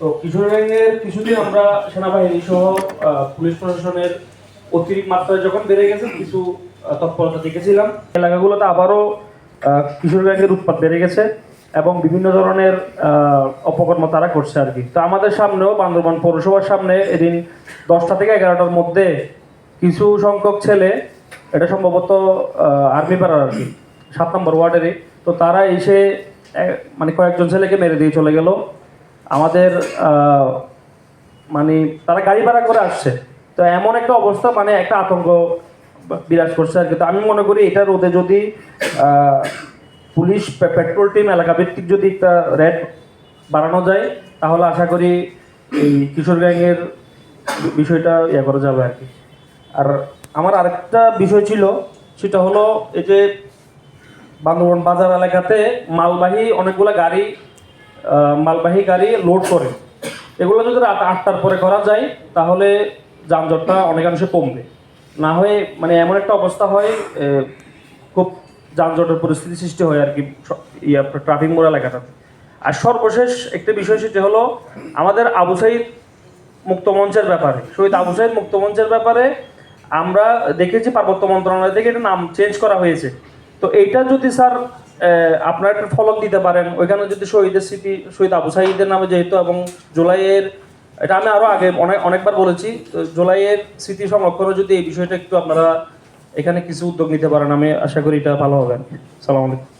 তো কিশোরগঞ্জের কিছুদিন আমরা সেনাবাহিনী সহ পুলিশ প্রশাসনের অতিরিক্ত মাত্রায় যখন বেড়ে গেছে, কিছু তৎপরতা দেখেছিলাম। এলাকাগুলোতে আবারও কিশোরগঞ্জের উৎপাদ বেড়ে গেছে এবং বিভিন্ন ধরনের অপকর্ম তারা করছে আর কি। তো আমাদের সামনেও বান্দরবান পৌরসভার সামনে এদিন দশটা থেকে এগারোটার মধ্যে কিছু সংখ্যক ছেলে, এটা সম্ভবত আর্মি পাড়ার আর কি, সাত নম্বর ওয়ার্ডেরই। তো তারা এসে মানে কয়েকজন ছেলেকে মেরে দিয়ে চলে গেল। আমাদের মানে তারা গাড়ি ভাড়া করে আসছে। তো এমন একটা অবস্থা মানে একটা আতঙ্ক বিরাজ করছে আর কি। তো আমি মনে করি এটা রোদে যদি পুলিশ পেট্রোল টিম এলাকা ভিত্তিক যদি একটা রেড বাড়ানো যায়, তাহলে আশা করি এই কিশোর গ্যাংয়ের বিষয়টা ইয়ে করা যাবে আর কি। আর আমার আরেকটা বিষয় ছিল, সেটা হলো এই যে বান্দরবন বাজার এলাকাতে মালবাহী অনেকগুলো গাড়ি মালবাহী গাড়ি লোড করে। এগুলো যদি রাত আটটার পরে করা যায়, তাহলে যানজটটা অনেকাংশে কমবে। না হয়ে মানে এমন একটা অবস্থা হয় খুব যানজটের পরিস্থিতি সৃষ্টি হয় আর কি ইয়া ট্রাফিক মোড় এলাকাটাতে। আর সর্বশেষ একটি বিষয় সেটি হলো, আমাদের আবু সাইদ মুক্ত মঞ্চের ব্যাপারে। শহীদ আবু সাইদ মুক্ত মঞ্চের ব্যাপারে আমরা দেখেছি পার্বত্য মন্ত্রণালয় থেকে এটা নাম চেঞ্জ করা হয়েছে। তো এইটা যদি স্যার আপনারা একটা ফলক দিতে পারেন। ওইখানে যদি শহীদের স্মৃতি, শহীদ আবু সাহিদের নামে যেহেতু এবং জুলাইয়ের, এটা আমি আরও আগে অনেক, অনেকবার বলেছি, তো জুলাইয়ের স্মৃতি সংরক্ষণে যদি এই বিষয়টা একটু আপনারা এখানে কিছু উদ্যোগ নিতে পারেন, আমি আশা করি এটা ভালো হবে। সালাম আলাইকুম।